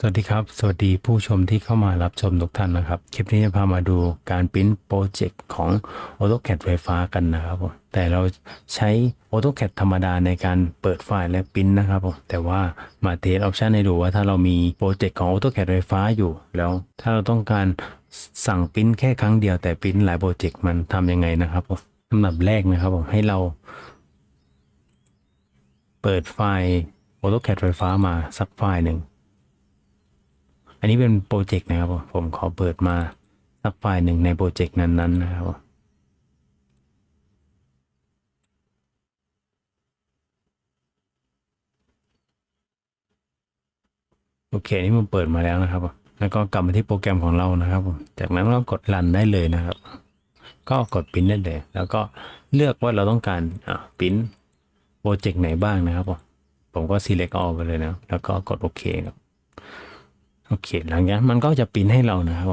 สวัสดีครับ สวัสดีผู้ชมที่เข้ามารับชมทุกท่านนะครับ คลิปนี้จะพามาดูการปริ้นโปรเจกต์ของ AutoCAD ไฟฟ้ากันนะครับผมแต่เราใช้ AutoCAD ธรรมดาในการเปิดไฟล์และปริ้นนะครับผมแต่ว่ามาเทสออปชันให้ดูว่าถ้าเรามีโปรเจกต์ของ AutoCAD ไฟฟ้าอยู่ แล้วถ้าเราต้องการสั่งปริ้นแค่ครั้งเดียวแต่ปริ้นหลายโปรเจกต์มันทำยังไงนะครับผมลำดับแรกนะครับผมให้เรา เปิดไฟล์ AutoCAD ไฟฟ้ามาสักไฟล์หนึ่ง อันนี้เป็นโปรเจกต์นะครับผมผมขอเปิดมาสักไฟล์หนึ่งในโปรเจกต์นั้นๆนะครับโอเคนี่มันเปิดมาแล้วนะครับ แล้วก็กลับมาที่โปรแกรมของเรานะครับผมจากนั้นเรากดรันได้เลยนะครับ ก็กดปริ้นได้เลย แล้วก็เลือกว่าเราต้องการอ่าปริ้นโปรเจกต์ไหนบ้างนะครับผมผมก็ select all ไปเลยนะ แล้วก็กดโอเคครับ โอเค หลังจากนั้นมันก็จะปริ้นให้เรานะครับ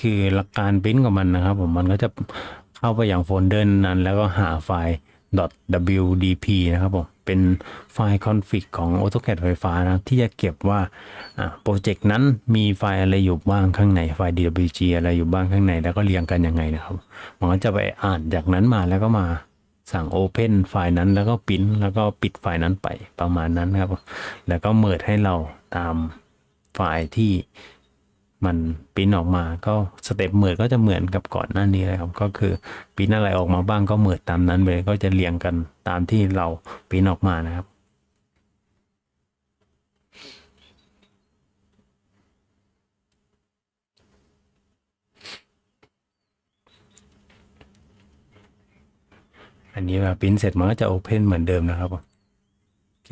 คือหลักการปริ้นของมันนะครับ ผมมันก็จะเข้าไปอย่างโฟลเดอร์นั้น แล้วก็หาไฟล์ .wdp นะครับผมเป็นไฟล์คอนฟิกของ AutoCAD ไฟฟ้านะที่จะเก็บว่าโปรเจกต์นั้นมีไฟล์อะไรอยู่บ้างข้างในไฟล์ DWG อะไรอยู่บ้างข้างใน แล้วก็เรียงกันยังไงนะครับ มันก็จะไปอ่านจากนั้นมาแล้วก็มา สั่ง Open ไฟล์นั้นแล้วก็ปิ้นแล้วก็ปิดไฟล์นั้นไปประมาณนั้นครับ แล้วก็เมิดให้เราตามไฟล์ที่มันปิ้นออกมาก็สเต็ปเมิดก็จะเหมือนกับก่อนหน้านี้เลยครับก็คือปิ้นอะไรออกมาบ้างก็เมิดตามนั้นไปก็จะเรียงกันตามที่เราปิ้นออกมานะครับ อันนี้แบบปริ้นเสร็จมันก็จะโอเพนเหมือนเดิมนะครับผมโอเค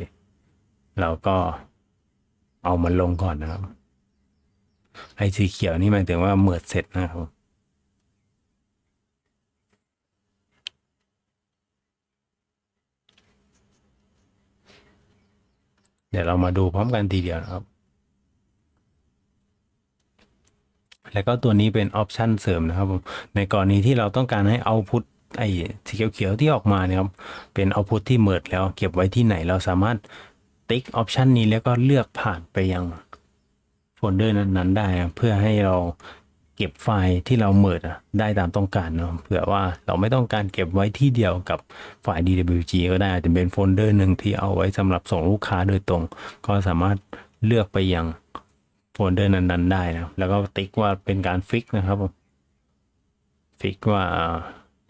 เราก็เอามันลงก่อนนะครับไอ้สีเขียวนี่หมายถึงว่าเมิดเสร็จนะครับเดี๋ยวเรามาดูพร้อมกันทีเดียวนะครับ แล้วก็ตัวนี้เป็นออปชันเสริมนะครับผม ในกรณีที่เราต้องการให้เอาพุท ไอ้สีเขียวๆที่ออกมาเนี่ยครับ เป็นเอาพุทที่เมิดแล้ว เก็บไว้ที่ไหนเราสามารถติ๊กออปชันนี้แล้วก็เลือกผ่านไปยังโฟลเดอร์นั้นๆได้ เพื่อให้เราเก็บไฟล์ที่เราเมิดได้ตามต้องการเนาะเผื่อว่าเราไม่ต้องการเก็บไว้ที่เดียวกับไฟล์ DWG ก็ได้อาจจะเป็นโฟลเดอร์หนึ่งที่เอาไว้สำหรับส่งลูกค้าโดยตรง ก็สามารถเลือกไปยังโฟลเดอร์นั้นๆได้นะแล้วก็ติ๊กว่าเป็นการฟิกนะครับฟิกว่า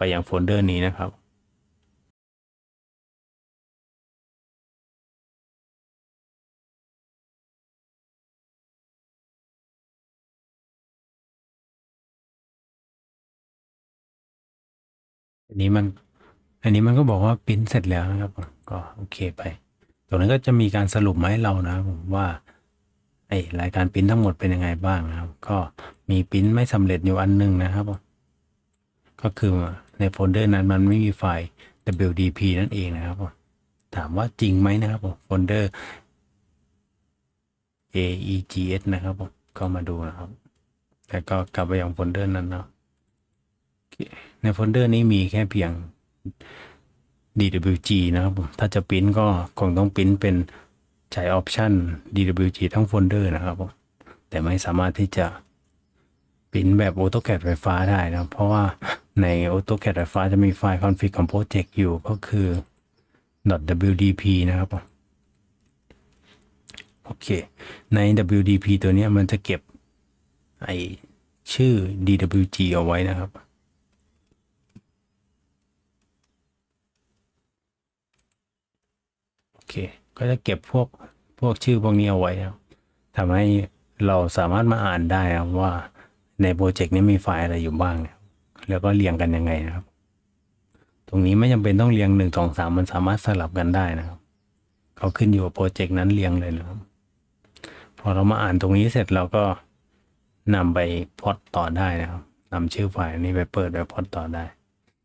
ไปยังโฟลเดอร์นี้นะครับอันนี้มัน อันนี้มันก็บอกว่าปริ้นเสร็จแล้วนะครับก็โอเคไป ตรงนั้นก็จะมีการสรุปมาให้เรานะครับผมว่าไอ้รายการปริ้นทั้งหมดเป็นยังไงบ้างนะครับ ก็มีปริ้นไม่สำเร็จอยู่อันหนึงนะครับ ก็คือ ในโฟลเดอร์นั้นมันไม่มีไฟล์ WDP นั่นเองนะครับผมถามว่าจริงไหมนะครับผมโฟลเดอร์ AEGS นะครับผมก็มาดูนะครับ แล้วก็กลับไปยังโฟลเดอร์นั้นเนาะในโฟลเดอร์นี้มีแค่เพียง DWG นะครับผมถ้าจะปริ้นก็คงต้องปริ้นเป็นใช้ออปชัน DWG ทั้งโฟลเดอร์นะครับผมแต่ไม่สามารถที่จะปริ้นแบบ AutoCAD ไฟฟ้าได้นะ เพราะว่า ใน AutoCAD ไฟฟ้าจะมีไฟล์คอนฟิกของโปรเจกต์อยู่ก็คือ .wdp นะครับ โอเค ใน WDP ตัวนี้มันจะเก็บไอชื่อ DWG เอาไว้นะครับโอเคก็จะเก็บพวกพวกชื่อพวกนี้เอาไว้นะครับทำให้เราสามารถมาอ่านได้นะว่าในโปรเจกต์นี้มีไฟล์อะไรอยู่บ้างนะ แล้วก็เรียงกันยังไงนะครับ ตรงนี้ไม่จำเป็นต้องเรียงหนึ่งสองสามมันสามารถสลับกันได้นะครับเขาขึ้นอยู่กับโปรเจกต์นั้นเรียงเลยนะครับ พอเรามาอ่านตรงนี้เสร็จเราก็นำไปพอดต่อได้นะครับนำชื่อไฟล์นี้ไปเปิดไปพอดต่อได้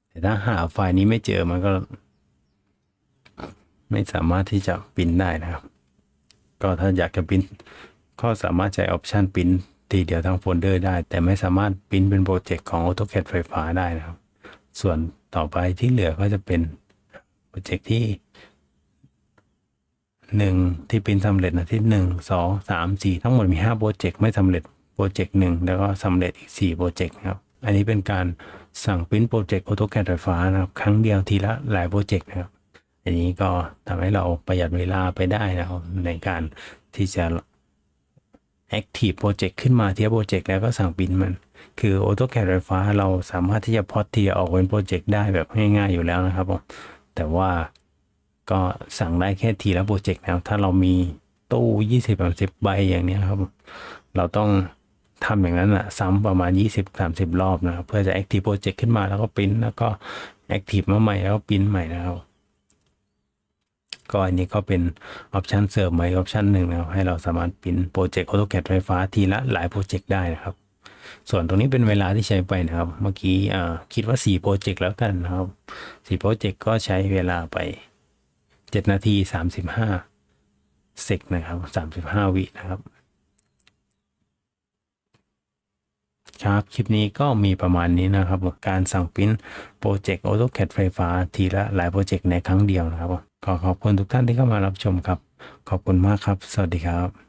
แต่ถ้าหาไฟล์นี้ไม่เจอมันก็ ไม่สามารถที่จะปิ้นได้นะครับ ก็ถ้าอยากจะปิ้นก็สามารถใช้ออปชันปิ้น ทีเดียวทั้งโฟลเดอร์ได้ แต่ไม่สามารถปริ้นเป็นโปรเจกต์ของ AutoCAD ไฟฟ้าได้นะครับ ส่วนต่อไปที่เหลือก็จะเป็นโปรเจกต์ที่หนึ่งที่ปริ้นสำเร็จนะที่หนึ่งสองสามสี่ทั้งหมดมีห้าโปรเจกต์ไม่สำเร็จโปรเจกต์หนึ่งแล้วก็สำเร็จอีกสี่โปรเจกต์นะครับ อันนี้เป็นการสั่งปริ้นโปรเจกต์ AutoCAD ไฟฟ้านะครับ ครั้งเดียวทีละหลายโปรเจกต์นะครับ อันนี้ก็ทำให้เราประหยัดเวลาไปได้นะครับในการที่จะ Active Project ขึ้นมาเทีละโปรเจกต์แล้วก็สั่งปิ้นมัน คือ AutoCAD ไฟฟ้าเราสามารถที่จะพอดทียออกเป็นโปรเจกต์ได้แบบง่ายๆอยู่แล้วนะครับผมแต่ว่าก็สั่งได้แค่ทีละโปรเจกต์แล้วถ้าเรามีตู้ยี่สิบสามสิบใบอย่างนี้ครับ เราต้องทำอย่างนั้นอะซ้ำประมาณ 20-30 รอบนะครับเพื่อจะ Active Project ขึ้นมาแล้วก็ปิ้นแล้วก็ Active มาใหม่แล้วก็ปิ้นใหม่นะครับ ก็อันนี้ก็เป็นออปชันเสริมใหม่ออปชันหนึ่งนะครับให้เราสามารถปริ้นโปรเจกต์ AutoCAD ไฟฟ้าทีละหลายโปรเจกต์ได้นะครับ ส่วนตรงนี้เป็นเวลาที่ใช้ไปนะครับ เมื่อกี้คิดว่า4โปรเจกต์แล้วกันนะครับ4โปรเจกต์ก็ใช้เวลาไป 7 นาที 35เซกนะครับ 35 วินะครับ ครับ คลิปนี้ก็มีประมาณนี้นะครับ การสั่งพิมพ์โปรเจกต์ AutoCAD ไฟฟ้าทีละหลายโปรเจกต์ในครั้งเดียวนะครับ ขอขอบคุณทุกท่านที่เข้ามารับชมครับ ขอบคุณมากครับ สวัสดีครับ